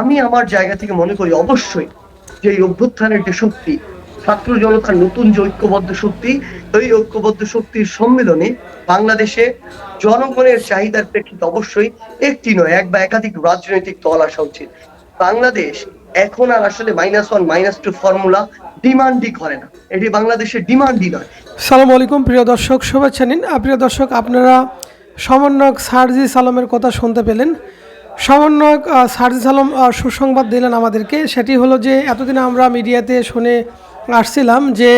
আমি আমার জায়গা থেকে মনে করি অবশ্যই যে এই অভ্যুত্থানের যে শক্তি, ছাত্র জনতার নতুন যে ঐক্যবদ্ধ শক্তি ওই ঐক্যবদ্ধ শক্তির সম্মেলনে বাংলাদেশে জনগণের চাহিদার প্রেক্ষিতে অবশ্যই একটি নয়, এক বা একাধিক রাজনৈতিক দল আসা উচিত। বাংলাদেশ এখন আর আসলে minus one minus two formula ডিমান্ডই করে না। এটি বাংলাদেশের ডিমান্ডই নয়। সালাম আলাইকুম, প্রিয় দর্শক, শুভেচ্ছা নিন। প্রিয় দর্শক, আপনারা সমন্বয়ক সারজি সালামের কথা শুনতে পেলেন। সমন্বয়ক আহ, সারজি সালাম সুসংবাদ দিলেন আমাদেরকে। সেটি হলো যে এতদিন আমরা মিডিয়াতে শুনে আসছিলাম যে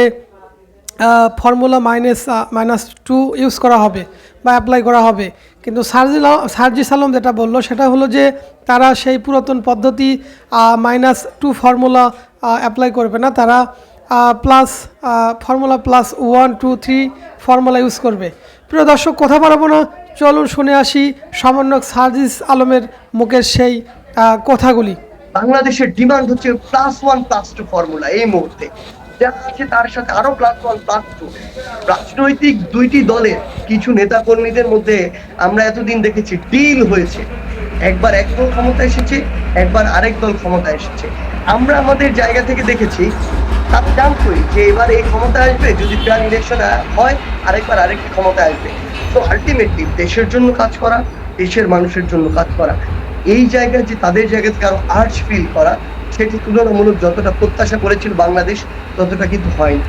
formula minus minus two use করা হবে বা অ্যাপ্লাই করা হবে। কিন্তু সার্জি সার্জি সালাম যেটা বলল সেটা হলো যে তারা সেই পুরাতন পদ্ধতি মাইনাস টু ফর্মুলা অ্যাপ্লাই করবে না। তারা plus formula plus one two three formula use করবে। প্রিয় দর্শক, কথা বাড়াবো না। চলুন শুনে আসি সমন্বয়ক সার্জিস আলমের মুখের সেই কথাগুলি। বাংলাদেশের ডিমান্ড হচ্ছে plus one plus two formula এই মুহূর্তে। যা আছে তার সাথে আরও প্লাস ওয়ান প্লাস টু রাজনৈতিক দুইটি দলের কিছু নেতা কর্মীদের মধ্যে আমরা এতদিন দেখেছি ডিল হয়েছে। একবার এক দল ক্ষমতা এসেছে, একবার আরেক দল ক্ষমতা এসেছে। আমরা আমাদের জায়গা থেকে দেখেছি জানতোই যে এবার এই ক্ষমতা আসবে, যদি ফেয়ার ইলেকশন হয়, আরেকবার আরেকটি ক্ষমতা আসবে। তো আলটিমেটলি দেশের জন্য কাজ করা, দেশের মানুষের জন্য কাজ করা। এই জায়গায় যে তাদের জায়গা থেকে আরও আর্চ ফিল করা, সেটি তুলনামূলক যতটা প্রত্যাশা করেছিল বাংলাদেশ, ততটা কিন্তু হয়নি।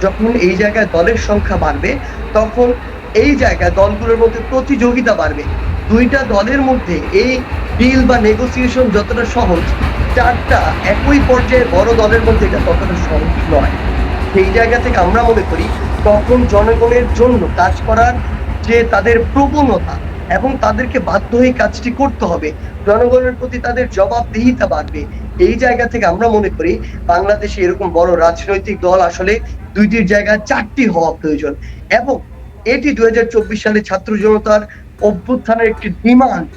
যখন এই জায়গায় দলের সংখ্যা বাড়বে, তখন এই জায়গায় দলগুলোর মধ্যে প্রতিযোগিতা বাড়বে। দুইটা দলের মধ্যে এই ডিল বা নেগোসিয়েশন যতটা সহজ, চারটা একই পর্যায়ে বড় দলের মধ্যে এটা ততটা সহজ নয়। সেই জায়গা থেকে আমরা মনে করি, তখন জনগণের জন্য কাজ করার যে তাদের প্রবণতা এবং তাদেরকে বাধ্য হয়ে কাজটি করতে হবে, জনগণের প্রতি তাদের জবাবদিহিতা বাড়বে। এই জায়গা থেকে আমরা মনে করি, বাংলাদেশে এরকম বড় রাজনৈতিক দল আসলে দুইটির জায়গায় চারটি হওয়া প্রয়োজন। এবং এটি দুই হাজার চব্বিশ সালে ছাত্র জনতার অভ্যুত্থানের একটি ডিমান্ড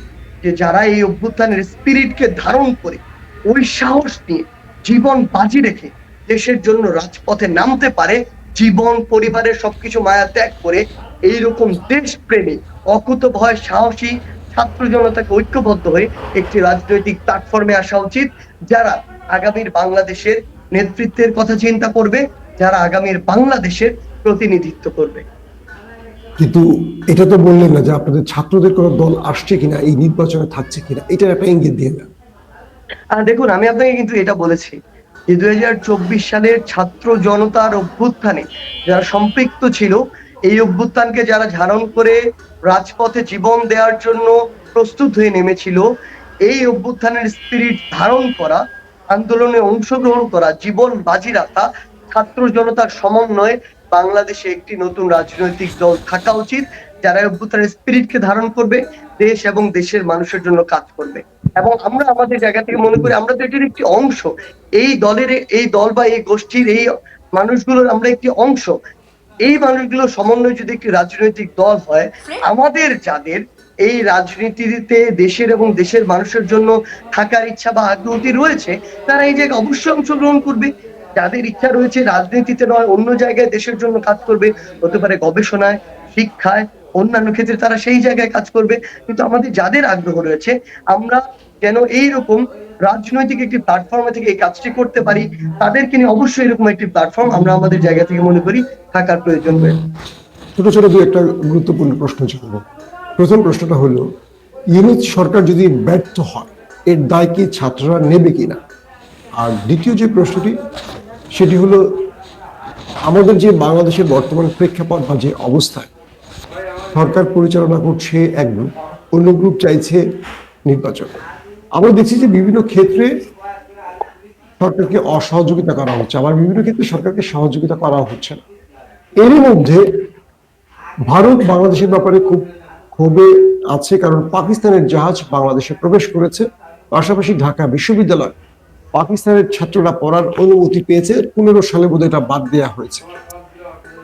যে যারা এই অভ্যুত্থানের স্পিরিটকে ধারণ করে, ওই সাহস নিয়ে জীবন বাজি রেখে দেশের জন্য রাজপথে নামতে পারে, জীবন, পরিবারের সবকিছু মায়া ত্যাগ করে এইরকম দেশপ্রেমী অকুত ভয় সাহসী ছাত্র জনতাকে ঐক্যবদ্ধ হয়ে একটি রাজনৈতিক প্ল্যাটফর্মে আসা উচিত, যারা আগামীর বাংলাদেশের নেতৃত্বের কথা চিন্তা করবে, যারা আগামীর বাংলাদেশের প্রতিনিধিত্ব করবে। কিন্তু এটা তো বললেন না যে আপনাদের ছাত্রদের কোনো দল আসছে কিনা, এই নির্বাচনে থাকছে কিনা, এটার একটা ইঙ্গিত দিয়ে না দেখুন, আমি আপনাকে কিন্তু এটা বলেছি যে দুই সালের ছাত্র জনতার অভ্যুত্থানে যারা সম্পৃক্ত ছিল, এই অভ্যুত্থানকে যারা ধারণ করে রাজপথে জীবন দেওয়ার জন্য প্রস্তুত হয়ে নেমেছিল, এই অভ্যুত্থানের স্পিরিট ধারণ করা, আন্দোলনে অংশগ্রহণ করা, জীবন বাজি রাখা, ছাত্র জনতার সমন্বয়ে বাংলাদেশে একটি নতুন রাজনৈতিক দল থাকা উচিত যারা অভ্যুত্থানের স্পিরিটকে ধারণ করবে দেশ এবং দেশের মানুষের জন্য কাজ করবে। এবং আমরা আমাদের জায়গা থেকে মনে করি আমরা তো এটির একটি অংশ। এই দলের এই দল বা এই গোষ্ঠীর এই মানুষগুলোর আমরা একটি অংশ। এই মানুষগুলো সমন্বয় যদি একটি রাজনৈতিক দল হয় আমাদের যাদের এই রাজনীতিতে দেশের এবং দেশের মানুষের জন্য থাকার ইচ্ছা বা আগ্রহটি রয়েছে তারা এই জায়গায় অবশ্যই অংশগ্রহণ করবে। যাদের ইচ্ছা রয়েছে রাজনীতিতে নয়, অন্য জায়গায় দেশের জন্য কাজ করবে, হতে পারে গবেষণায়, শিক্ষায়, অন্যান্য ক্ষেত্রে তারা সেই জায়গায় কাজ করবে। কিন্তু আমাদের যাদের আগ্রহ রয়েছে, আমরা যেন এইরকম রাজনৈতিক একটি প্ল্যাটফর্মে থেকে এই কাজটি করতে পারি, তাদেরকে নিয়ে অবশ্যই এরকম একটি প্ল্যাটফর্ম আমরা আমাদের জায়গা থেকে মনে করি থাকার প্রয়োজন রয়েছে ছোট ছোট দু একটা গুরুত্বপূর্ণ প্রশ্ন জানব। প্রথম প্রশ্নটা হলো ইউনিট সরকার যদি ব্যর্থ হয়, এর দায় কি ছাত্ররা নেবে কিনা? আর দ্বিতীয় যে প্রশ্নটি সেটি হলো আমাদের যে বাংলাদেশের বর্তমান প্রেক্ষাপট বা যে অবস্থায় সরকার পরিচালনা করছে এক গ্রুপ, অন্য গ্রুপ চাইছে নির্বাচন। আমরা দেখছি যে বিভিন্ন ক্ষেত্রে সরকারকে অসহযোগিতা করা হচ্ছে, আবার বিভিন্ন ক্ষেত্রে সরকারকে সহযোগিতা করা হচ্ছে না। এরই মধ্যে ভারত বাংলাদেশের ব্যাপারে খুব ক্ষোভে আছে, কারণ পাকিস্তানের জাহাজ বাংলাদেশে প্রবেশ করেছে, পাশাপাশি ঢাকা বিশ্ববিদ্যালয় পাকিস্তানের ছাত্ররা পড়ার অনুমতি পেয়েছে। পনেরো সালে বোধহয় এটা বাদ দেওয়া হয়েছে।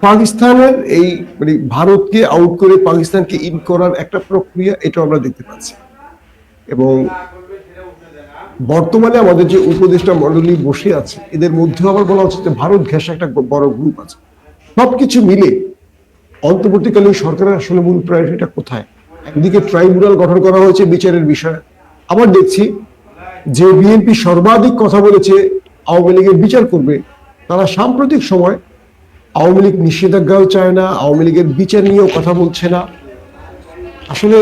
পাকিস্তানের এই মানে ভারতকে আউট করে পাকিস্তানকে ইন করার একটা প্রক্রিয়া এটা আমরা দেখতে পাচ্ছি। এবং বর্তমানে আমাদের যে উপদেষ্টা মন্ডলী বসে আছে, এদের মধ্যে আবার বলা হচ্ছে যে ভারত ঘেঁষা একটা বড় গ্রুপ আছে। সবকিছু মিলে অন্তর্বর্তীকালীন সরকারের আসলে মূল প্রায়োরিটিটা কোথায়? একদিকে ট্রাইব্যুনাল গঠন করা হয়েছে বিচারের বিষয়ে। আবার দেখছি যে বিএনপি সর্বাধিক কথা বলেছে আওয়ামী লীগের বিচার করবে, তারা সাম্প্রতিক সময় আওয়ামী লীগ নিষেধাজ্ঞাও চায় না, আওয়ামী লীগের বিচার নিয়েও কথা বলছে না। আসলে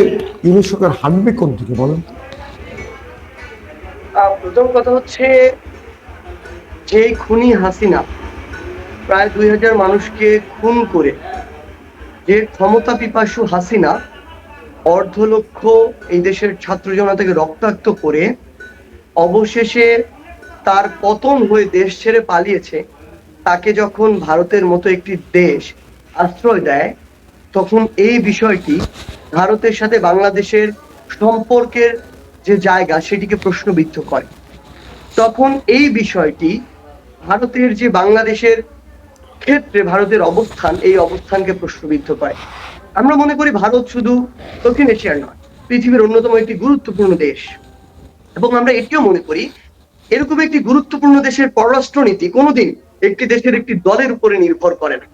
ইউনুস সরকার হাঁটবে কোন দিকে বলেন প্রথম কথা হচ্ছে যে খুনি হাসিনা, প্রায় দুই হাজার মানুষকে খুন করে, যে ক্ষমতা পিপাসু হাসিনা, অর্ধ লক্ষ এই দেশের ছাত্র জনতাকে রক্তাক্ত করে অবশেষে তার পতন হয়ে দেশ ছেড়ে পালিয়েছে। তাকে যখন ভারতের মতো একটি দেশ আশ্রয় দেয়, তখন এই বিষয়টি ভারতের সাথে বাংলাদেশের সম্পর্কের যে জায়গা, সেটিকে প্রশ্নবিদ্ধ করে। তখন এই বিষয়টি ভারতের যে বাংলাদেশের ক্ষেত্রে ভারতের অবস্থান, এই অবস্থানকে প্রশ্নবিদ্ধ করে। আমরা মনে করি ভারত শুধু দক্ষিণ এশিয়ার নয়, পৃথিবীর অন্যতম একটি গুরুত্বপূর্ণ দেশ। এবং আমরা এটিও মনে করি, এরকম একটি গুরুত্বপূর্ণ দেশের পররাষ্ট্রনীতি কোনোদিন একটি দেশের একটি দলের উপরে নির্ভর করে না।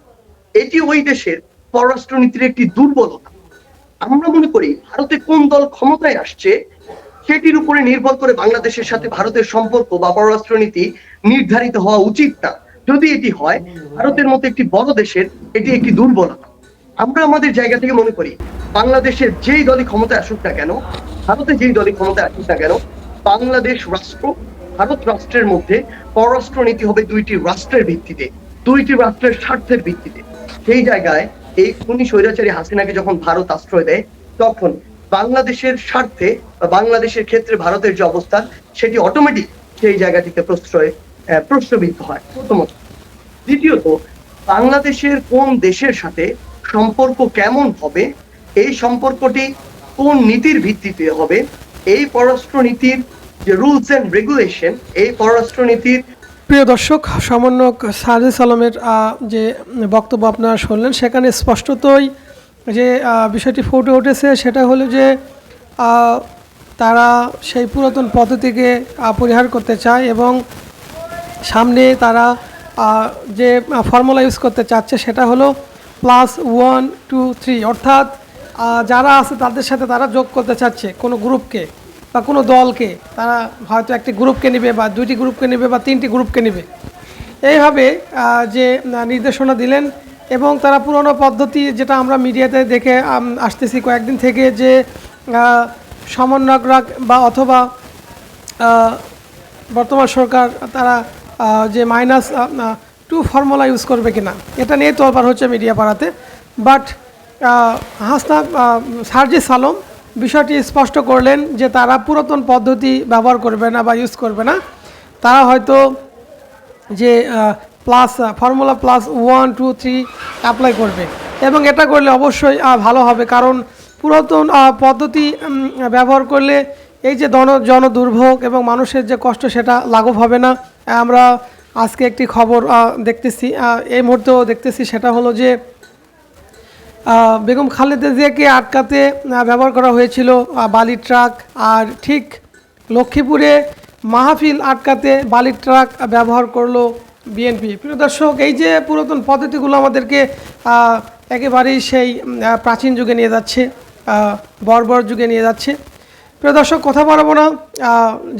এটি ওই দেশের পররাষ্ট্রনীতির একটি দুর্বলতা। আমরা মনে করি, ভারতে কোন দল ক্ষমতায় আসছে, সেটির উপরে নির্ভর করে বাংলাদেশের সাথে ভারতের সম্পর্ক বা পররাষ্ট্রনীতি নির্ধারিত হওয়া উচিত না। যদি এটি হয়, ভারতের মতো একটি বড় দেশের এটি একটি দুর্বলতা। আমরা আমাদের জায়গা থেকে মনে করি, বাংলাদেশের যেই দলই ক্ষমতায় আসুক না কেন, ভারতে যেই দলই ক্ষমতায় আসুক না কেন বাংলাদেশ রাষ্ট্র, ভারত রাষ্ট্রের মধ্যে পররাষ্ট্র নীতি হবে দুইটি রাষ্ট্রের ভিত্তিতে, দুইটি রাষ্ট্রের স্বার্থের ভিত্তিতে। সেই জায়গায় এই খুনি স্বৈরাচারী হাসিনাকে যখন ভারত আশ্রয় দেয়, তখন বাংলাদেশের স্বার্থে বা বাংলাদেশের ক্ষেত্রে ভারতের যে অবস্থান সেটি অটোমেটিক সেই জায়গাটিতে প্রশ্রয় প্রশ্নবিদ্ধ হয়। প্রথমত। দ্বিতীয়ত, বাংলাদেশের কোন দেশের সাথে সম্পর্ক কেমন হবে, এই সম্পর্কটি কোন নীতির ভিত্তিতে হবে, এই পররাষ্ট্র নীতির যে রুলস এন্ড রেগুলেশন এই পররাষ্ট্র নীতির প্রিয় দর্শক সমন্বয়ক সাজিস আলমের আহ, যে বক্তব্য আপনারা শুনলেন সেখানে স্পষ্টতই যে বিষয়টি ফুটে উঠেছে সেটা হলো যে তারা সেই পুরাতন পদ্ধতিকে পরিহার করতে চায় এবং সামনে তারা যে ফর্মুলা ইউজ করতে চাচ্ছে সেটা হলো প্লাস ওয়ান টু থ্রি অর্থাৎ যারা আছে তাদের সাথে তারা যোগ করতে চাচ্ছে কোনো গ্রুপকে বা কোনো দলকে তারা হয়তো একটি গ্রুপকে নেবে বা দুইটি গ্রুপকে নেবে বা তিনটি গ্রুপকে নেবে। এইভাবে যে নির্দেশনা দিলেন এবং তারা পুরনো পদ্ধতি যেটা আমরা মিডিয়াতে দেখে আসতেছি কয়েকদিন থেকে যে সমন্বয়করা বা অথবা বর্তমান সরকার তারা যে মাইনাস টু ফর্মুলা ইউজ করবে কিনা, এটা নিয়ে তোলবার হচ্ছে মিডিয়া পাড়াতে বাট হাসনা সার্জিস আলম বিষয়টি স্পষ্ট করলেন যে তারা পুরাতন পদ্ধতি ব্যবহার করবে না বা ইউজ করবে না। তারা হয়তো যে plus formula plus one two three apply করবে। এবং এটা করলে অবশ্যই ভালো হবে। কারণ পুরাতন পদ্ধতি ব্যবহার করলে এই যে জন জনদুর্ভোগ এবং মানুষের যে কষ্ট সেটা লাঘব হবে না। আমরা আজকে একটি খবর দেখতেছি এই মুহূর্তেও দেখতেছি, সেটা হলো যে বেগম খালেদা জিয়াকে আটকাতে ব্যবহার করা হয়েছিল বালি ট্রাক। আর ঠিক লক্ষ্মীপুরে মাহফিল আটকাতে বালি ট্রাক ব্যবহার করল বিএনপি। প্রিয় দর্শক, এই যে পুরাতন পদ্ধতিগুলো আমাদেরকে একেবারেই সেই প্রাচীন যুগে নিয়ে যাচ্ছে বর্বর যুগে নিয়ে যাচ্ছে। প্রিয় দর্শক, কথা বলব না।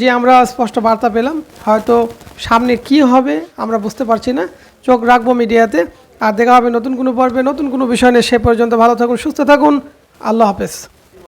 যে আমরা স্পষ্ট বার্তা পেলাম, হয়তো সামনে কি হবে আমরা বুঝতে পারছি না। চোখ রাখব মিডিয়াতে। আর দেখা হবে নতুন কোনো পর্বে, নতুন কোনো বিষয় নিয়ে সে পর্যন্ত ভালো থাকুন, সুস্থ থাকুন। আল্লাহ হাফেজ।